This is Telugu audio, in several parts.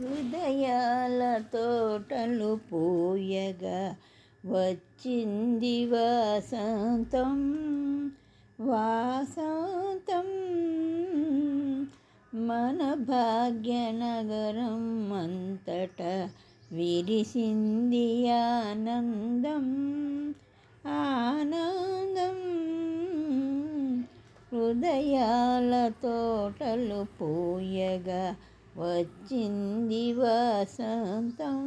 హృదయాల తోటలు పూయగా వచ్చింది వాసంతం వాసంతం. మన భాగ్యనగరం అంతటా విరిసింది ఆనందం ఆనందం. హృదయాల తోటలు పూయగా వచ్చింది వసంతం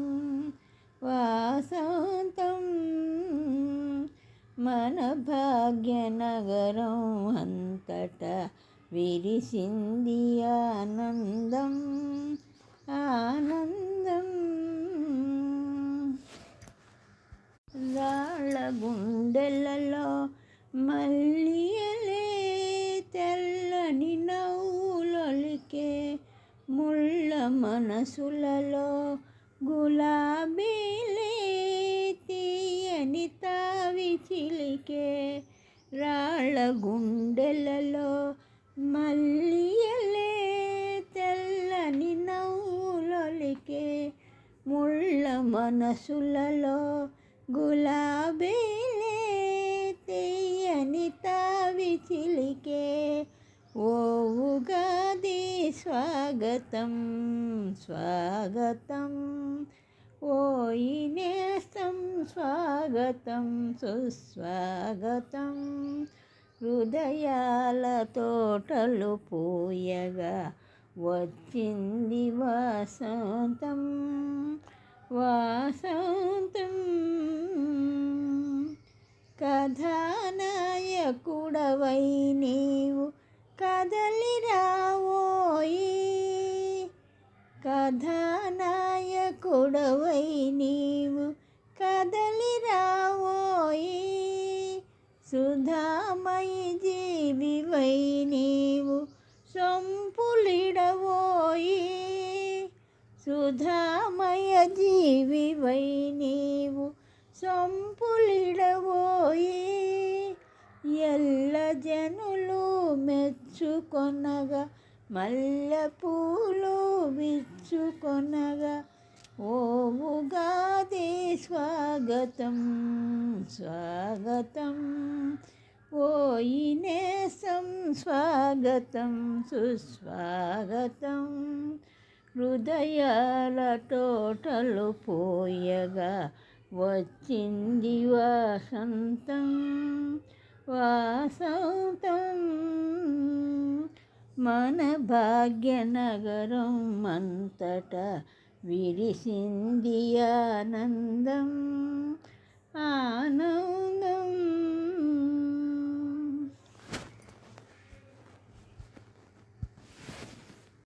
వాసంతం. మన భాగ్యనగరం అంతటా విరిసింది ఆనందం ఆనందం. రాళ్ళ గుండెలలో మళ్ళీ మనసులలో గులాబీలే తీయని తావి చిలికే రాళ్ళ గుండెలలో మల్లియలే తెల్లని నవ్వులొలికే ముళ్ళ మనసులలో గులాబీలే తీయని తావి చిలికే ఓ ఉగాది స్వాగతం స్వాగతం. ఓ నేస్తం స్వాగతం సుస్వాగతం. హృదయాల తోటలు పూయగా వచ్చింది వాసంతం వాసంతం. కథానాయకుడవై సుధామయి జీవివై నీవు సొంపులిడవోయి. సుధామయ జీవివై నీవు సొంపులిడవోయి. ఎల్ల జనులు మెచ్చుకొనగా మల్లె పూలు విచ్చుకొనగా ఓ ఉగాది స్వాగతం స్వాగతం. ఓయినేసం స్వాగతం సుస్వాగతం. హృదయాల తోటలు పోయగా వచ్చింది వాసంతం వాసంతం. మన భాగ్యనగరం అంతటా విరిసింది ఆనందం ఆనందం.